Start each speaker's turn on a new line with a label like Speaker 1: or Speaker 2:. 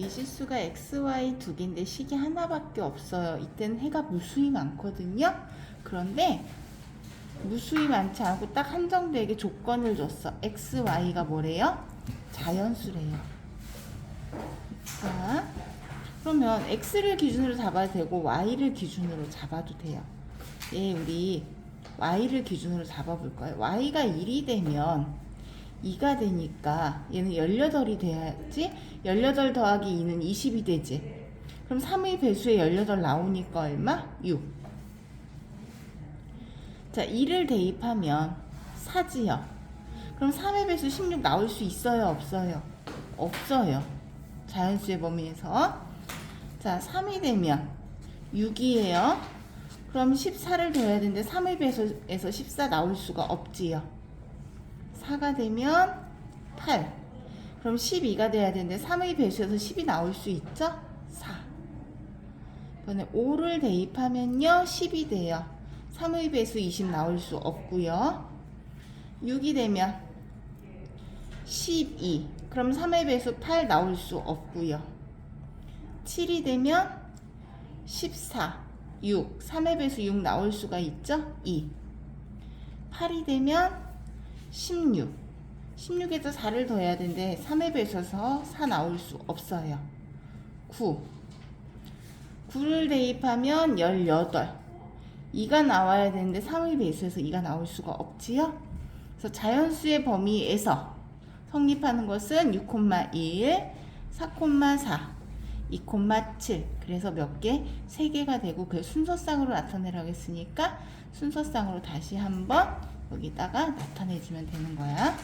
Speaker 1: 미지수가 x, y 두 개인데 식이 하나밖에 없어요. 이때는 해가 무수히 많거든요. 그런데 무수히 많지 않고 딱 한정되게 조건을 줬어. x, y가 뭐래요? 자연수래요. 자, 그러면 x를 기준으로 잡아도 되고 y를 기준으로 잡아도 돼요. 예, 우리 y를 기준으로 잡아볼 거예요. y가 1이 되면 2가 되니까 얘는 18이 돼야지 18 더하기 2는 20이 되지 그럼 3의 배수에 18 나오니까 얼마? 6 자, 2를 대입하면 4지요 그럼 3의 배수 16 나올 수 있어요? 없어요? 없어요 자연수의 범위에서 자, 3이 되면 6이에요 그럼 14를 더해야 되는데 3의 배수에서 14 나올 수가 없지요 4가 되면 8. 그럼 12가 돼야 되는데 3의 배수에서 10이 나올 수 있죠? 4. 이번에 5를 대입하면요. 10이 돼요. 3의 배수 20 나올 수 없고요. 6이 되면 12. 그럼 3의 배수 8 나올 수 없고요. 7이 되면 14. 6. 3의 배수 6 나올 수가 있죠? 2. 8이 되면 16. 16에서 4를 더해야 되는데 3에 배서서 4 나올 수 없어요. 9. 9를 대입하면 18. 2가 나와야 되는데 3의 배수에서 2가 나올 수가 없지요. 그래서 자연수의 범위에서 성립하는 것은 6,1, 4,4, 2,7. 그래서 몇 개? 3개가 되고 그 순서상으로 나타내라고 했으니까 순서상으로 다시 한번 여기다가 나타내주면 되는 거야.